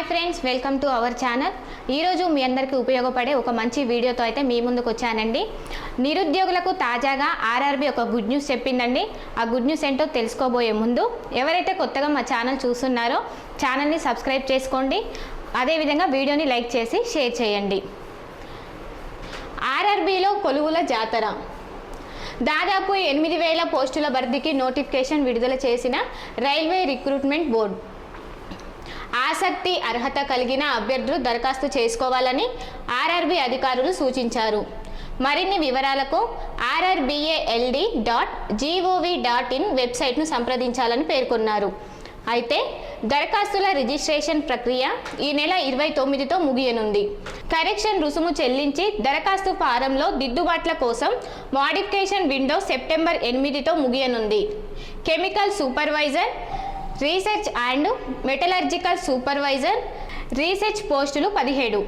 Hi friends welcome to our channel ఈరోజు మీ అందరికీ ఉపయోగపడే ఒక మంచి వీడియోతో అయితే మీ ముందుకు వచ్చానండి. నిరుద్యోగులకు తాజాగా ఆర్ఆర్బి ఒక గుడ్ న్యూస్ చెప్పిందండి. ఆ గుడ్ న్యూస్ ఏంటో తెలుసుకోబోయే ముందు ఎవరైతే కొత్తగా మా ఛానల్ చూస్తున్నారో ఛానల్ని సబ్స్క్రైబ్ చేసుకోండి. అదేవిధంగా వీడియోని లైక్ చేసి షేర్ చేయండి. ఆర్ఆర్బిలో కొలువుల జాతర. దాదాపు ఎనిమిది వేల పోస్టుల భర్తీకి నోటిఫికేషన్ విడుదల చేసిన రైల్వే రిక్రూట్మెంట్ బోర్డు ఆసక్తి అర్హత కలిగిన అభ్యర్థులు దరఖాస్తు చేసుకోవాలని ఆర్ఆర్బి అధికారులు సూచించారు. మరిన్ని వివరాలకు RRBALD dot GOV dot in వెబ్సైట్ను సంప్రదించాలని పేర్కొన్నారు. అయితే దరఖాస్తుల రిజిస్ట్రేషన్ ప్రక్రియ ఈ నెల ఇరవై తొమ్మిదితో ముగియనుంది. కరెక్షన్ రుసుము చెల్లించి దరఖాస్తు ఫారంలో దిద్దుబాట్ల కోసం మాడిఫికేషన్ విండో సెప్టెంబర్ ఎనిమిదితో ముగియనుంది. Chemical supervisor research and metallurgical supervisor research పోస్టులు పదిహేడు.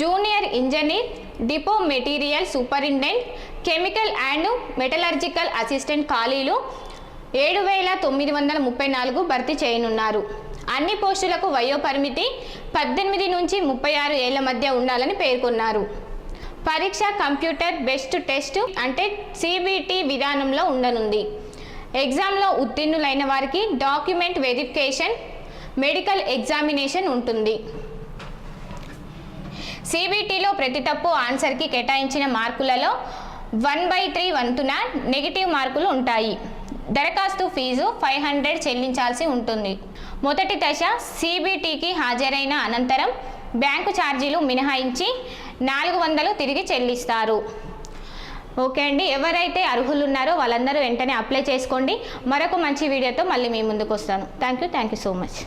Junior engineer depot material superintendent chemical and metallurgical assistant ఖాళీలు ఏడు వేల తొమ్మిది వందల ముప్పై నాలుగు భర్తీ చేయనున్నారు. అన్ని పోస్టులకు వయోపరిమితి పద్దెనిమిది నుంచి ముప్పై ఆరు ఏళ్ళ మధ్య ఉండాలని పేర్కొన్నారు. పరీక్ష కంప్యూటర్ బెస్ట్ టెస్ట్ అంటే సిబిటి విధానంలో ఉండనుంది. ఎగ్జామ్లో ఉత్తీర్ణులైన వారికి డాక్యుమెంట్ వెరిఫికేషన్ మెడికల్ ఎగ్జామినేషన్ ఉంటుంది. సిబిటీలో ప్రతి తప్పు ఆన్సర్కి కేటాయించిన మార్కులలో వన్ బై త్రీ వంతున నెగిటివ్ మార్కులు ఉంటాయి. దరఖాస్తు ఫీజు ఫైవ్ హండ్రెడ్ చెల్లించాల్సి ఉంటుంది. మొదటి దశ సిబిటీకి హాజరైన అనంతరం బ్యాంకు ఛార్జీలు మినహాయించి నాలుగు వందలు తిరిగి చెల్లిస్తారు. ఓకే అండి. ఎవరైతే అర్హులు ఉన్నారో వాళ్ళందరూ వెంటనే అప్లై చేసుకోండి. మరొక మంచి వీడియోతో మళ్ళీ మీ ముందుకు వస్తాను. Thank you thank you so much.